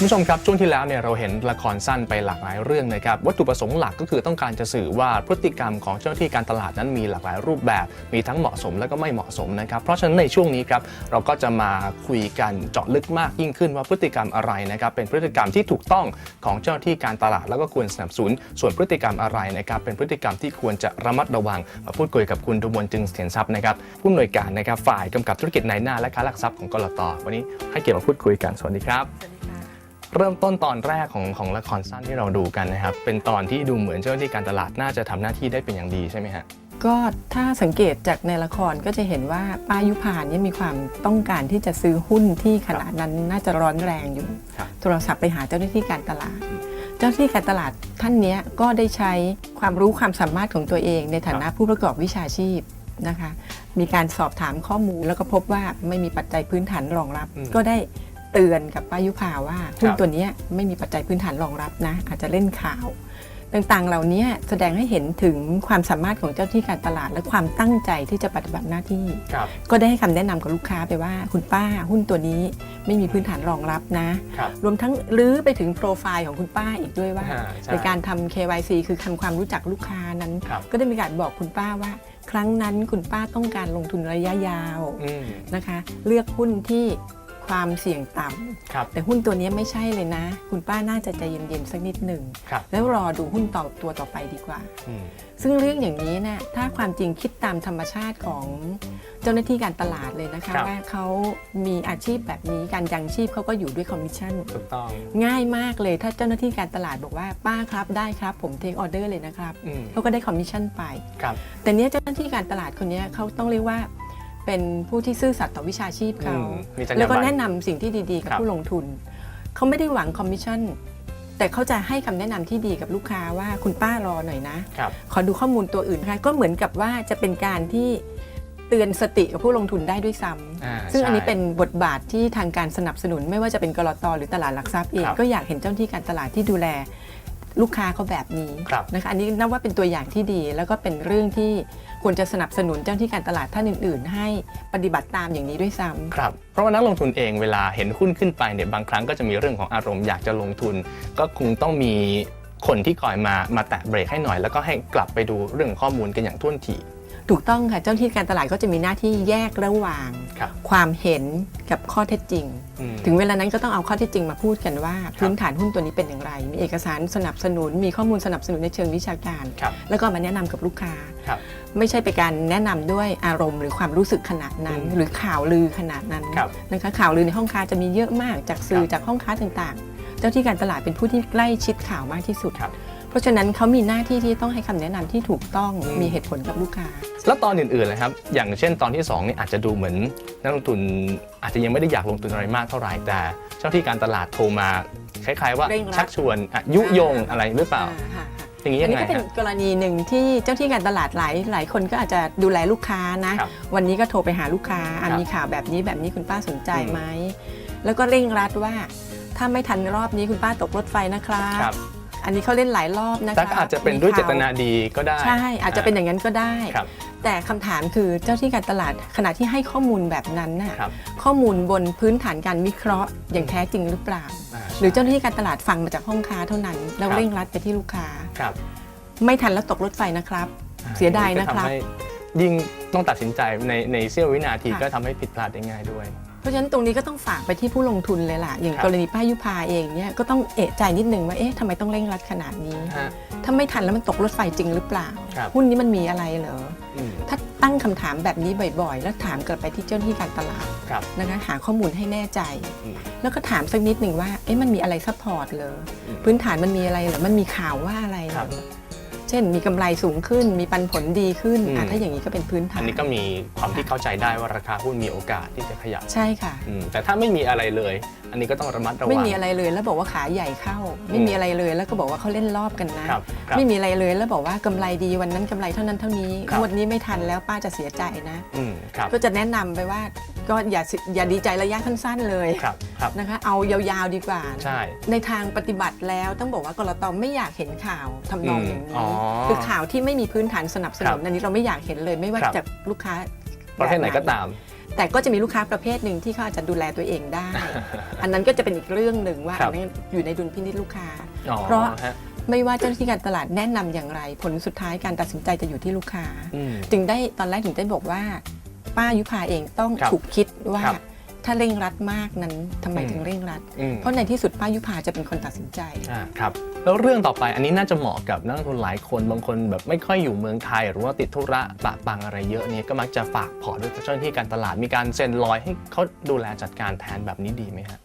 คุณผู้ชมครับช่วงที่แล้วเนี่ยเราเห็นละครสั้นไปหลากหลายเรื่องนะครับวัตถุประสงค์หลักก็คือต้องการจะสื่อว่าพฤติกรรมของเจ้าหน้าที่การตลาดนั้นมีหลากหลายรูปแบบ มีทั้งเหมาะสมและก็ไม่เหมาะสมนะครับเพราะฉะนั้นในช่วงนี้ครับเราก็จะมาคุยกันเจาะลึกมากยิ่งขึ้นว่าพฤติกรรมอะไรนะครับเป็นพฤติกรรมที่ถูกต้องของเจ้าหน้าที่การตลาด แล้วก็ควรสนับสนุนส่วนพฤติกรรมอะไรนะครับเป็นพฤติกรรมที่ควรจะระมัดระวังมาพูดคุยกับคุณทุมวลจึงเสถียนทรัพย์นะครับผู้อำนวยการนะครับฝ่ายกำกับธุรกิจนายหน้าและค้าหลักทรัพย์ของกลตวันนี้ให้เกียรติมาพูดคุยกันสวัสดีครับ เริ่มต้นตอนแรกของของละครสั้นที่เราดูกันนะครับ เป็นตอนที่ดูเหมือนเจ้าหน้าที่การตลาดน่าจะทำหน้าที่ได้เป็นอย่างดีใช่ไหมฮะก็ถ้าสังเกตจากในละครก็จะเห็นว่าป้ายุพาเนี่ยมีความต้องการที่จะซื้อหุ้นที่ขณะนั้นน่าจะร้อนแรงอยู่ครับโทรศัพท์ไปหาเจ้าหน้าที่การตลาด เจ้าหน้าที่การตลาดท่านเนี้ยก็ได้ใช้ความรู้ความสามารถของตัวเอง ในฐานะผู้ประกอบวิชาชีพนะคะ มีการสอบถามข้อมูลแล้วก็พบว่าไม่มีปัจจัยพื้นฐานรองรับอืมก็ได้ เตือนกับป้ายุพาว่าหุ้คนรับตัวเนี้ยไม่มีปัจจัยพื้นฐานรองรับนะ อาจจะเล่นข่าว ต่างๆ เหล่านี้แสดงให้เห็นถึงความสามารถของเจ้าหน้าที่การตลาด และความตั้งใจที่จะปฏิบัติหน้าที่ครับก็ได้ให้คำแนะนำกับลูกค้าไปว่าคุณป้าหุ้นตัวนี้ไม่มีพื้นฐานรองรับนะครับรวมทั้งรื้อไปถึงโปรไฟล์ของคุณป้าอีกด้วยว่าอ่าใช่ในการทำ KYC คือทำความรู้จักลูกค้านั้นครับก็ได้มีการบอกคุณป้าว่าครั้งนั้นคุณป้าต้องการลงทุนระยะยาวอืมนะคะ เลือกหุ้นที่ ความเสี่ยงต่ำครับแต่หุ้นตัวนี้ไม่ใช่เลยนะ คุณป้าน่าจะใจเย็นๆสักนิดหนึ่ง ครับแล้วรอดูหุ้นต่อตัวต่อไปดีกว่า อืมซึ่งเรื่องอย่างนี้เนะี่ยถ้าความจริงคิดตามธรรมชาติของเจ้าหน้าที่การตลาดเลยนะคะ ว่าเขามีอาชีพแบบนี้การยังชีพเขาก็อยู่ด้วยคอมมิชชั่น ถูกต้องง่ายมากเลยถ้าเจ้าหน้าที่การตลาดบอกว่าป้าครับได้ครับ ผมเทคออเดอร์เลยนะครับอืมเขาก็ได้คอมมิชชั่นไป ครับ แต่เนี้ยเจ้าหน้าที่การตลาดคนเนี้ยเขาต้องเรียกว่า เป็นผู้ที่ซื่อสัตย์ต่อวิชาชีพเขาอืมมีจรรยาบรรณ แล้วก็แนะนำสิ่งที่ดีๆ กับครับผู้ลงทุน เขาไม่ได้หวังคอมมิชชั่น แต่เขาจะให้คำแนะนำที่ดีกับลูกค้าว่าคุณป้ารอหน่อยนะ ครับขอดูข้อมูลตัวอื่นค่ะก็เหมือนกับว่าจะเป็นการที่เตือนสติกับผู้ลงทุนได้ด้วยซ้ำอ่าซึ่งอันนี้ใช่ เป็นบทบาทที่ทางการสนับสนุน ไม่ว่าจะเป็นกรตหรือตลาดหลักทรัพย์เองครับ ก็อยากเห็นเจ้าหน้าที่การตลาดที่ดูแล ลูกค้าเขาแบบนี้ครับนะคะอันนี้นับว่าเป็นตัวอย่างที่ดี แล้วก็เป็นเรื่องที่ควรจะสนับสนุนเจ้าหน้าที่การตลาดท่านอื่น ๆ ให้ปฏิบัติตามอย่างนี้ด้วยซ้ำครับเพราะว่านักลงทุนเองเวลาเห็นหุ้นขึ้นไปเนี่ยบางครั้งก็จะมีเรื่องของอารมณ์อยากจะลงทุน ก็คงต้องมีคนที่คอยมามาแตะเบรกให้หน่อย แล้วก็ให้กลับไปดูเรื่องข้อมูลกันอย่างท่วนที ถูกต้องค่ะเจ้าหน้าที่การตลาดก็จะมีหน้าที่แยกระหว่างครับความเห็นกับข้อเท็จจริงอืมถึงเวลานั้นก็ต้องเอาข้อเท็จจริงมาพูดกันว่า พื้นฐานหุ้นตัวนี้เป็นอย่างไร มีเอกสารสนับสนุน มีข้อมูลสนับสนุนในเชิงวิชาการครับแล้วก็มาแนะนำกับลูกค้าครับไม่ใช่เป็นการแนะนำด้วยอารมณ์หรือความรู้สึกขนาดนั้นอืมหรือข่าวลือขนาดนั้นครับนะคะข่าวลือในห้องค้าจะมีเยอะมากจากสื่อครับจากห้องค้าต่างๆ เจ้าที่การตลาดเป็นผู้ที่ใกล้ชิดข่าวมากที่สุดครับ เพราะฉะนั้นเขามีหน้าที่ที่ต้องให้คำแนะนำที่ถูกต้องอืมมีเหตุผลกับลูกค้า แล้วตอนอื่นๆเลยครับ อย่างเช่นตอนที่2เนี่ยอาจจะดูเหมือนนักลงทุนอาจจะยังไม่ได้อยากลงทุนอะไรมากเท่าไหร่แต่เจ้าที่การตลาดโทรมาคล้าย ๆ ว่าเร่งรัดชักชวนอะยุยงอะไรหรือเปล่าอ่ค่ะค่ะอย่างนี้อัยันงนี้ไงก็เป็นฮะกรณีหนึ่งที่เจ้าที่การตลาดหลายหลายคนก็อาจจะดูแลลูกค้านะครับวันนี้ก็โทรไปหาลูกค้าอะครับมีข่าวแบบนี้แบบนี้คุณป้าสนใจอืมไหม แล้วก็เร่งรัดว่าถ้าไม่ทันรอบนี้คุณป้าตกรถไฟนะครับครับ อันนี้เขาเล่นหลายรอบนะคะแต่ก็อาจจะเป็นด้วยเจตนามีดีก็ได้ข่าวใช่ อาจจะเป็นอย่างนั้นก็ได้ ครับ แต่คำถามคือเจ้าที่การตลาดขณะที่ให้ข้อมูลแบบนั้นน่ะครับข้อมูลบนพื้นฐานการวิเคราะห์อย่างแท้จริงหรือเปล่าาหรือเจ้าหน้าที่การตลาดฟังมาจากห้องค้าเท่านั้น แล้วครับ เร่งรัดไปที่ลูกค้า ครับไม่ทันแล้วตกรถไฟนะครับ เสียดายนะครับก็ทำให้ยิ่งต้องตัดสินใจในในเสี้ยววินาทีค่ะ ก็ทำให้ผิดพลาดได้ง่ายด้วย เพราะฉะนั้นตรงนี้ก็ต้องฝากไปที่ผู้ลงทุนเลยล่ะ อย่างครับกรณีป้ายุพาเองเนี่ยก็ต้องเอะใจนิดนึงว่าเอ๊ะทำไมต้องเร่งรัดขนาดนี้ ฮะ ถ้าไม่ทันแล้วมันตกรถไฟจริงหรือเปล่า ครับหุ้นนี้มันมีอะไรเหรอ อืมถ้าตั้งคำถามแบบนี้บ่อยๆ แล้วถามกลับไปที่เจ้าหน้าที่การตลาดครับนะคะหาข้อมูลให้แน่ใจ อืม แล้วก็ถามสักนิดหนึ่งว่า เอ๊ะมันมีอะไรซัพพอร์ตเหรอ อืมพื้นฐานมันมีอะไรเหรอ มันมีข่าวว่าอะไรเหครรัอบ เช่น มีกำไรสูงขึ้น มีปันผลดีขึ้นอืมอะถ้าอย่างนี้ก็เป็นพื้นฐาอันนนี้ก็มีความที่เข้าใจได้ว่าราคาหุ้นมีโอกาสที่จะขยับใช่ค่ะอืมแต่ถ้าไม่มีอะไรเลยอันนี้ก็ต้องระมัดระวัง ไม่มีอะไรเลยแล้วบอกว่าขาใหญ่เข้า ไม่มีอะไรเลยแล้วก็บอกว่าเขาเล่นรอบกันนะ ครับครับไม่มีอะไรเลยแล้วบอกว่ากำไรดีวันนั้นกำไรเท่านั้นเท่านี้ครับ งวดนี้ไม่ทันแล้วป้าจะเสียใจนะ อืมครับก็จะแนะนำไปว่าก็อย่าสิอย่าดีใจระยะสั้นๆเลยครับครับนะคะ เอายาวๆดีกว่า ใช่ ในทางปฏิบัติแล้วต้องบอกว่ากรตไม่อยากเห็นข่าวทำนองอืมอย่างอ๋อนี้คือข่าวที่ไม่มีพื้นฐานสนับสนุนครับอันนี้เราไม่อยากเห็นเลยไม่ว่าครับ จากลูกค้าประเภทไหนแบบก็ตาม แต่ก็จะมีลูกค้าประเภทหนึ่งที่เขาอาจจะดูแลตัวเองได้ อันนั้นก็จะเป็นอีกเรื่องหนึ่งว่าครัอับ นนั้นอยู่ในดุลพินิจลูกค้า อ๋อเพราะฮะไม่ว่าเจ้าหน้าที่การตลาดแนะนำอย่างไร ผลสุดท้ายการตัดสินใจจะอยู่ที่ลูกค้า อืม จึงได้ตอนแรกถึงได้บอกว่า ป้ายุพาเองต้องครับถูกคิดว่าครับ ถ้าเร่งรัดมากนั้นทำไมอืมถึงเร่งรัด อืม เพราะในที่สุดป้ายุพาจะเป็นคนตัดสินใจ อ่าครับแล้วเรื่องต่อไปอันนี้น่าจะเหมาะกับนักลงทุนหลายคนบางคนแบบไม่ค่อยอยู่เมืองไทย หรือว่าติดธุระปะปังอะไรเยอะเนี่ยก็มักจะฝากพอร์ตด้วยเจ้าหน้าที่การตลาดมีการเซ็นลอยให้เขาดูแลจัดการแทนแบบนี้ดีไหมฮะ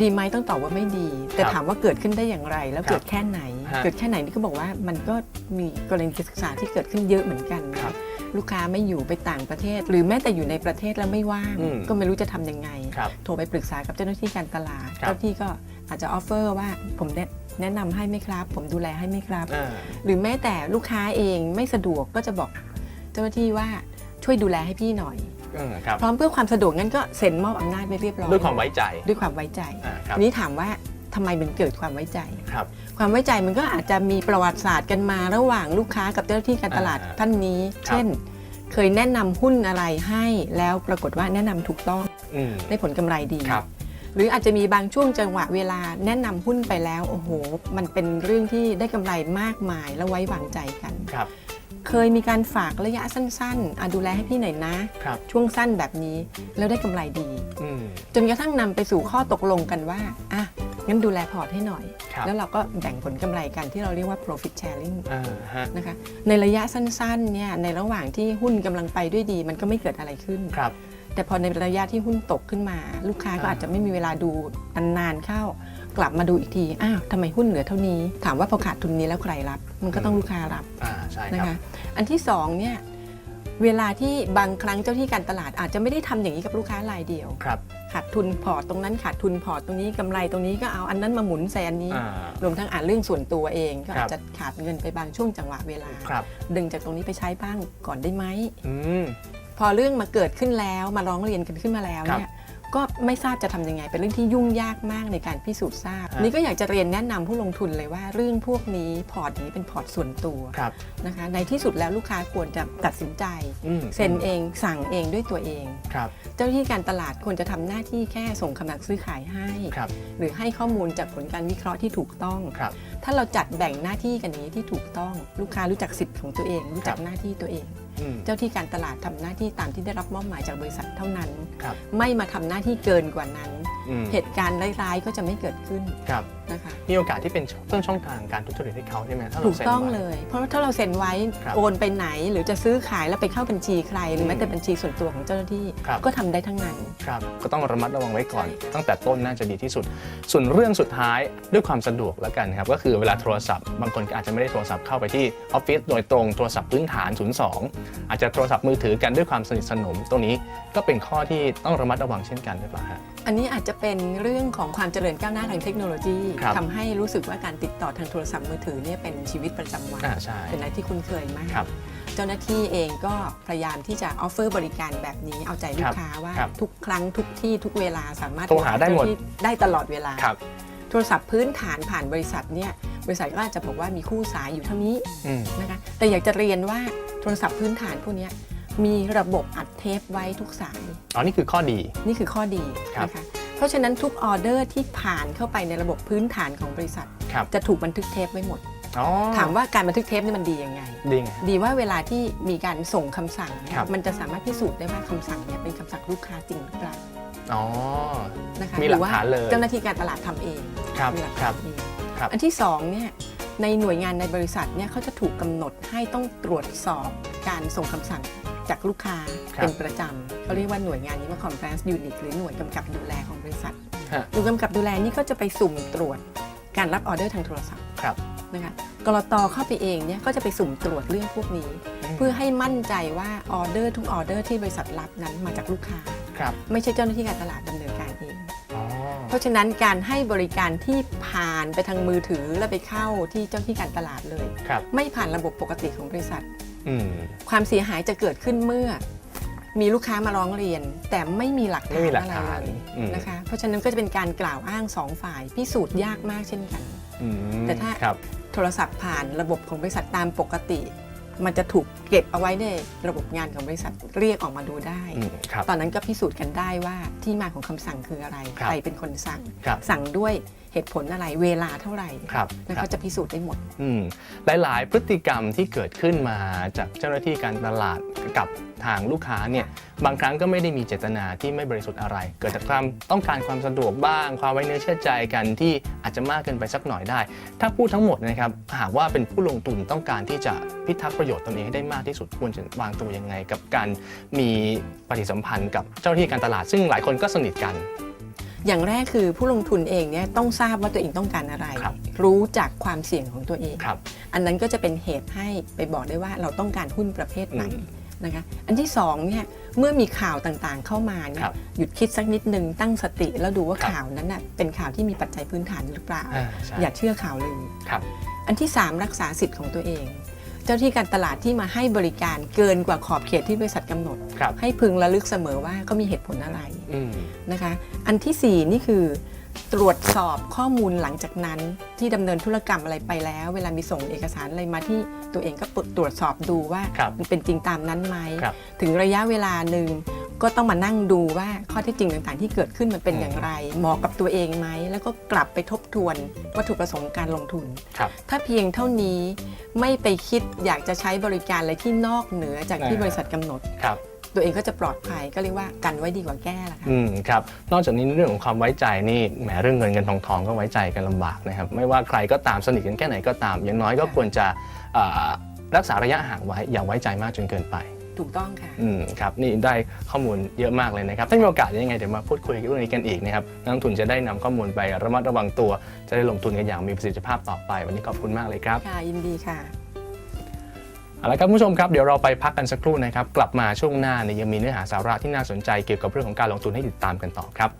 ดีไหมต้องตอบว่าไม่ดี แต่ครับถามว่าเกิดขึ้นได้อย่างไร แล้วครับเกิดแค่ไหนฮะเกิดแค่ไหนนี่ก็บอกว่ามันก็มีกรณีศึกษาที่เกิดขึ้นเยอะเหมือนกันนะครับลูกค้าไม่อยู่ไปต่างประเทศ หรือแม้แต่อยู่ในประเทศแล้วไม่ว่างอืมก็ไม่รู้จะทำยังไงครับโทรไปปรึกษากับเจ้าหน้าที่การตลาดครับเจ้าหน้าที่ก็อาจจะออฟเฟอร์ว่าผมแนะแนะนำให้ไหมครับ ผมดูแลให้ไหมครับอ่าหรือแม้แต่ลูกค้าเองไม่สะดวกก็จะบอกเจ้าหน้าที่ว่าช่วยดูแลให้พี่หน่อย อืมครับพร้อมเพื่อความสะดวกงั้นก็เซ็นมอบอำนาจไปเรียบร้อยด้วยความไว้ใจด้วยความไว้ใจอ่าครับทีนี้ถามว่าทำไมมันเกิดความไว้ใจ ครับ ความไว้ใจมันก็อาจจะมีประวัติศาสตร์กันมาระหว่างลูกค้ากับเจ้าหน้าที่การตลาดอ่าท่านนี้ ครับ เช่น เคยแนะนำหุ้นอะไรให้แล้วปรากฏว่าแนะนำถูกต้องอืม ได้ผลกำไรดี ครับ หรืออาจจะมีบางช่วงจังหวะเวลาแนะนำหุ้นไปแล้วโอ้โห มันเป็นเรื่องที่ได้กำไรมากมายและไว้วางใจกัน ครับ เคยมีการฝากระยะสั้นๆอะดูแลให้พี่หน่อยนะครับช่วงสั้นแบบนี้แล้วได้กำไรดีอืมจนกระทั่งนำไปสู่ข้อตกลงกันว่าอะงั้นดูแลพอร์ตให้หน่อยครับแล้วเราก็แบ่งผลกำไรกันที่เราเรียกว่า profit sharing อ่าฮะนะคะในระยะสั้นๆเนี่ยในระหว่างที่หุ้นกำลังไปด้วยดี มันก็ไม่เกิดอะไรขึ้นครับแต่พอในระยะที่หุ้นตกขึ้นมา ลูกค้าก็อ่าอาจจะไม่มีเวลาดูนานๆเข้า กลับมาดูอีกที อ้าวทำไมหุ้นเหลือเท่านี้ ถามว่าพอขาดทุนนี้แล้วใครรับ มันก็ต้องลูกค้ารับอ่าใช่นะครับคะอันที่สองเนี่ย เวลาที่บางครั้งเจ้าที่การตลาดอาจจะไม่ได้ทำอย่างนี้กับลูกค้ารายเดียว ครับขาดทุนพอร์ตตรงนั้นขาดทุนพอร์ตตรงนี้กำไรตรงนี้ก็เอาอันนั้นมาหมุนใส่อันนี้ อ่า รวมทั้งอ่านเรื่องส่วนตัวเอง ก็ครัอาบจจะขาดเงินไปบางช่วงจังหวะเวลา ครับดึงจากตรงนี้ไปใช้บ้างก่อนได้ไหม อืม พอเรื่องมาเกิดขึ้นแล้วมาร้องเรียนกันขึ้นมาแล้วครับเนี่ย ก็ไม่ทราบจะทำยังไง เป็นเรื่องที่ยุ่งยากมากในการพิสูจน์ทราบฮะนี่ก็อยากจะเรียนแนะนำผู้ลงทุนเลยว่าเรื่องพวกนี้พอร์ตนี้เป็นพอร์ตส่วนตัวครับนะคะในที่สุดแล้วลูกค้าควรจะตัดสินใจอืมเซ็นเองสั่งเองด้วยตัวเองครับเจ้าหน้าที่การตลาดควรจะทำหน้าที่แค่ส่งคำสั่งซื้อขายให้ครับหรือให้ข้อมูลจากผลการวิเคราะห์ที่ถูกต้องครับ ถ้าเราจัดแบ่งหน้าที่กันอย่างนี้ที่ถูกต้องลูกค้ารู้จักสิทธิ์ของตัวเอง รู้จักครับหน้าที่ตัวเอง อืมเจ้าที่การตลาดทำหน้าที่ตามที่ได้รับมอบหมายจากบริษัทเท่านั้น ครับ ไม่มาทำหน้าที่เกินกว่านั้น อืม เหตุการณ์ร้ายๆก็จะไม่เกิดขึ้นครับ นะคะมีโอกาสที่เป็นต้นช่องทางการทุจริตให้เขาใช่ไหมถ้าเราถูกซ็นต้องไว้ เลย เพราะว่าถ้าเราเซ็นไว้ครับโอนไปไหน หรือจะซื้อขายแล้วไปเข้าบัญชีใคร หรือแม้แต่อืมบัญชีส่วนตัวของเจ้าหน้าที่ครับ ก็ทำได้ทั้งนั้น ครับก็ต้องระมัดระวังไว้ก่อนใช่ตั้งแต่ต้นน่าจะดีที่สุด ส่วนเรื่องสุดท้ายด้วยความสะดวกแล้วกันครับก็คือเวลาโทรศัพท์บางคนก็อาจจะไม่ได้โทรศัพท์เข้าไปที่ออฟฟิศโดยตรงโทรศัพท์พื้นฐาน 02 อาจจะโทรศัพท์มือถือกันด้วยความสนิทสนมตรงนี้ก็เป็นข้อที่ต้องระมัดระวังเช่นกันหรือเปล่าฮะ อันนี้อาจจะเป็นเรื่องของความเจริญก้าวหน้าทางเทคโนโลยีครับทำให้รู้สึกว่าการติดต่อทางโทรศัพท์มือถือเนี่ยเป็นชีวิตประจำวัน อ่าใช่ เป็นอะไรที่คุ้นเคยมาก ครับเจ้าหน้าที่เองก็พยายามที่จะออฟเฟอร์บริการแบบนี้เอาใจลูกค้าว่าครับทุกครั้งทุกที่ทุกเวลาสามารถโทรหาได้หมด เจ้น้ที่ได้ตลอดเวลา ครับ โทรศัพท์พื้นฐานผ่านบริษัทเนี่ยบริษัทก็อาจจะบอกว่ามีคู่สายอยู่เท่านี้อืม นะคะแต่อยากจะเรียนว่าโทรศัพท์พื้นฐานพวกเนี้ย มีระบบอัดเทปไว้ทุกสาย อ๋อ นี่คือข้อดี นี่คือข้อดีครับนะคะเพราะฉะนั้นทุกออเดอร์ที่ผ่านเข้าไปในระบบพื้นฐานของบริษัทครับจะถูกบันทึกเทปไว้หมดอ๋อถามว่าการบันทึกเทปนี่มันดียังไง ดีไงดีว่าเวลาที่มีการส่งคำสั่งเนี่ยครับมันจะสามารถพิสูจน์ได้ว่าคำสั่งเนี่ยเป็นคำสั่งลูกค้าจริงหรือเปล่าอ๋อนะคะมีหลักรือว่าฐานเลยเจ้าหน้าที่การตลาดทำเองครับมีหลักครัฐาบนเองครับอันที่สองเนี่ย ในหน่วยงานในบริษัทเนี่ยเขาจะถูกกำหนดให้ต้องตรวจสอบการส่งคำสั่งจากลูกค้าครับเป็นประจำเขาเรียกว่าหน่วยงานนี้ว่า compliance unit หรือหน่วยกำกับดูแลของบริษัทฮะ หน่วยกำกับดูแลนี่ก็จะไปสุ่มตรวจการรับออเดอร์ทางโทรศัพท์ครับนะคะกรตเข้าไปเองเนี่ยก็จะไปสุ่มตรวจเรื่องพวกนี้ เพื่อให้มั่นใจว่าออเดอร์ทุกออเดอร์ที่บริษัทรับนั้นมาจากลูกค้า ครับ ไม่ใช่เจ้าหน้าที่การตลาดดำเนินการ เองอ๋อเพราะฉะนั้นการให้บริการที่ผ่านไปทางมือถือแล้วไปเข้าที่เจ้าหน้าที่การตลาดเลย ครับไม่ผ่านระบบปกติของบริษัท อืมความเสียหายจะเกิดขึ้นเมื่อ มีลูกค้ามาร้องเรียน แต่ไม่มีหลักไม่ฐานมีหลักอะไรฐานเลยอืมนะคะ เพราะฉะนั้นก็จะเป็นการกล่าวอ้างสองฝ่ายพิสูจน์ยากมากเช่นกัน อืมแต่ถ้า ครับ โทรศัพท์ผ่านระบบของบริษัทตามปกติ มันจะถูกเก็บเอาไว้ในระบบงานของบริษัทเรียกออกมาดูได้ อืมครับ ตอนนั้นก็พิสูจน์กันได้ว่าที่มาของคำสั่งคืออะไร ครับใครเป็นคนสั่ง ครับสั่งด้วย เหตุผลอะไรเวลาเท่าไหร่ครับแล้วครัก็บจะพิสูจน์ได้หมดอืมหลาย ๆ พฤติกรรมที่เกิดขึ้นมาจากเจ้าหน้าที่การตลาดกับทางลูกค้าเนี่ยบางครั้งก็ไม่ได้มีเจตนาที่ไม่บริสุทธิ์อะไร เกิดจากความต้องการความสะดวกบ้าง ความไว้เนื้อเชื่อใจกันที่อาจจะมากเกินไปสักหน่อยได้ ถ้าพูดทั้งหมดนะครับหากว่าเป็นผู้ลงทุนต้องการที่จะพิทักษ์ประโยชน์ตนเองให้ได้มากที่สุดควรจะวางตัวยังไง กับการมีปฏิสัมพันธ์กับเจ้าหน้าที่การตลาด ซึ่งหลายคนก็สนิทกัน อย่างแรกคือผู้ลงทุนเองเนี่ยต้องทราบว่าตัวเองต้องการอะไรครับรู้จักความเสี่ยงของตัวเองครับอันนั้นก็จะเป็นเหตุให้ไปบอกได้ว่าเราต้องการหุ้นประเภทไหนอืมนะคะอันที่สองเนี่ยเมื่อมีข่าวต่างๆเข้ามาเนี่ครัยบหยุดคิดสักนิดนึงตั้งสติแล้วดูว่าครับข่าวนั้นน่ะเป็นข่าวที่มีปัจจัยพื้นฐานหรือเปล่าอ่าใช่อย่าเชื่อข่าวเลยครับอันที่ 3 รักษาสิทธิ์ของตัวเอง เจ้าที่การตลาดที่มาให้บริการเกินกว่าขอบเขตที่บริษัทกำหนดครับให้พึงระลึกเสมอว่าเขามีเหตุผลอะไรอืมนะคะ อันทีสี่ 4 นี่คือตรวจสอบข้อมูลหลังจากนั้นที่ดำเนินธุรกรรมอะไรไปแล้ว เวลามีส่งเอกสารอะไรมาที่ตัวเองก็ตรวจสอบดูว่าครับมันเป็นจริงตามนั้นไหมครับถึงระยะเวลาหนึ่ง ก็ต้องมานั่งดูว่าข้อเท็จจริงต่างๆ ที่เกิดขึ้นมันเป็นอย่างไร เหมาะกับตัวเองไหม แล้วก็กลับไปทบทวนวัตถุประสงค์การลงทุน ครับถ้าเพียงเท่านี้ไม่ไปคิดอยากจะใช้บริการอะไรที่นอกเหนือจากที่อ่าบริษัทกำหนด ครับ ตัวเองก็จะปลอดภัยก็เรียกว่ากันไว้ดีกว่าแก้ละค่ะ อืมครับนอกจากนี้เรื่องของความไว้ใจนี่แหมเรื่องเงินเงินทองทองก็ไว้ใจกันลำบากนะครับไม่ว่าใครก็ตามสนิทกันแค่ไหนก็ตาม อย่างน้อยก็ควรจะเอ่อรักษาระยะห่างไว้อย่าไว้ใจมากจนเกินไป ถูกต้องค่ะ อืมครับนี่ได้ข้อมูลเยอะมากเลยนะครับ ถ้ามีโอกาสยังไงเดี๋ยวมาพูดคุยเรื่องนี้กันอีกนะครับนักลงทุนจะได้นำข้อมูลไประมัดระวังตัว จะได้ลงทุนกันอย่างมีประสิทธิภาพต่อไป วันนี้ขอบคุณมากเลยครับค่ะ ยินดีค่ะ เอาละครับคุณผู้ชมครับเดี๋ยวเราไปพักกันสักครู่นะครับกลับมาช่วงหน้าเนี่ยยังมีเนื้อหาสาระที่น่าสนใจเกี่ยวกับเรื่องของการลงทุนให้ติดตามกันต่อครับ